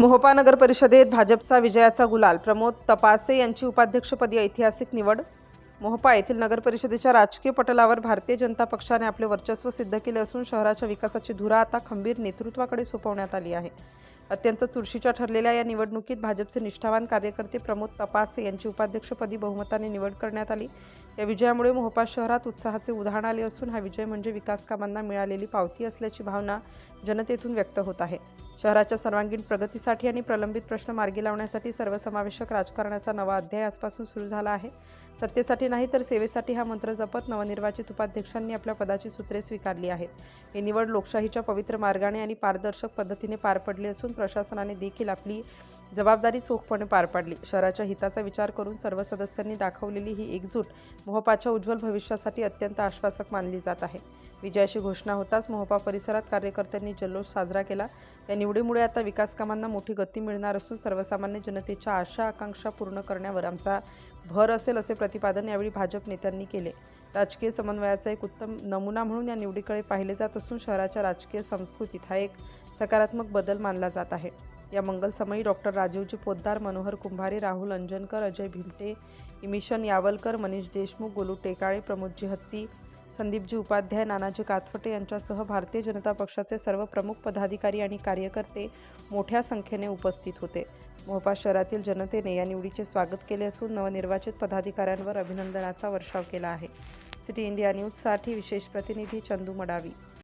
मोहोपा नगर परिषदेत भाजपचा विजयाचा गुलाल. प्रमोद तपासे यांची उपाध्यक्षपदी ऐतिहासिक निवड. मोहोपा येथील नगरपरिषदेच्या राजकीय पटलावर भारतीय जनता पक्षाने आपले वर्चस्व सिद्ध केले असून शहराच्या विकासाची धुरा आता खंबीर नेतृत्वाकडे सोपवण्यात आली आहे. अत्यंत चुरशीच्या ठरलेल्या या निवडणुकीत भाजपचे निष्ठावान कार्यकर्ते प्रमोद तपासे यांची उपाध्यक्षपदी बहुमताने निवड करण्यात आली. या विजयामुळे मोहपा शहरात उत्साहाचे उदाहरण आले असून हा विजय म्हणजे विकास कामांना मिळालेली पावती असल्याची भावना जनतेतून व्यक्त होत आहे. शहराच्या सर्वांगीण प्रगतीसाठी आणि प्रलंबित प्रश्न मार्गी लावण्यासाठी सर्वसमावेशक राजकारणाचा नवा अध्याय आजपासून सुरू झाला आहे. सत्तेसाठी नाही तर सेवेसाठी हा मंत्र जपत नवनिर्वाचित उपाध्यक्षांनी आपल्या पदाची सूत्रे स्वीकारली आहेत. ही निवड लोकशाहीच्या पवित्र मार्गाने आणि पारदर्शक पद्धतीने पार पडली असून प्रशासनाने देखील आपली जबाबदारी चोखपणे पार पाडली. शहराच्या हिताचा विचार करून सर्व सदस्यांनी दाखवलेली ही एकजूट मोहपाच्या उज्ज्वल भविष्यासाठी अत्यंत आश्वासक मानली जात आहे. विजयाची घोषणा होताच मोहपा परिसरात कार्यकर्त्यांनी जल्लोष साजरा केला. या निवडीमुळे आता विकासकामांना मोठी गती मिळणार असून सर्वसामान्य जनतेच्या आशा आकांक्षा पूर्ण करण्यावर आमचा भर असेल असे प्रतिपादन यावेळी भाजप नेत्यांनी केले. राजकीय समन्वयाचा एक उत्तम नमुना म्हणून या निवडीकडे पाहिले जात असून शहराच्या राजकीय संस्कृतीत हा एक सकारात्मक बदल मानला जात आहे. या मंगलसमयी डॉक्टर राजीवजी पोद्दार मनोहर कुंभारे राहुल अंजनकर अजय भिमटे इमिशन यावलकर मनीष देशमुख गोलू टेकाळे प्रमोदजी हत्ती संदीपजी उपाध्याय नानाजी कातफटे यांच्यासह भारतीय जनता पक्षाचे सर्व प्रमुख पदाधिकारी आणि कार्यकर्ते मोठ्या संख्येने उपस्थित होते. मोहपा शहरातील जनतेने या निवडीचे स्वागत केले असून नवनिर्वाचित पदाधिकाऱ्यांवर अभिनंदनाचा वर्षाव केला आहे. सिटी इंडिया न्यूजसाठी विशेष प्रतिनिधी चंदू मडावी.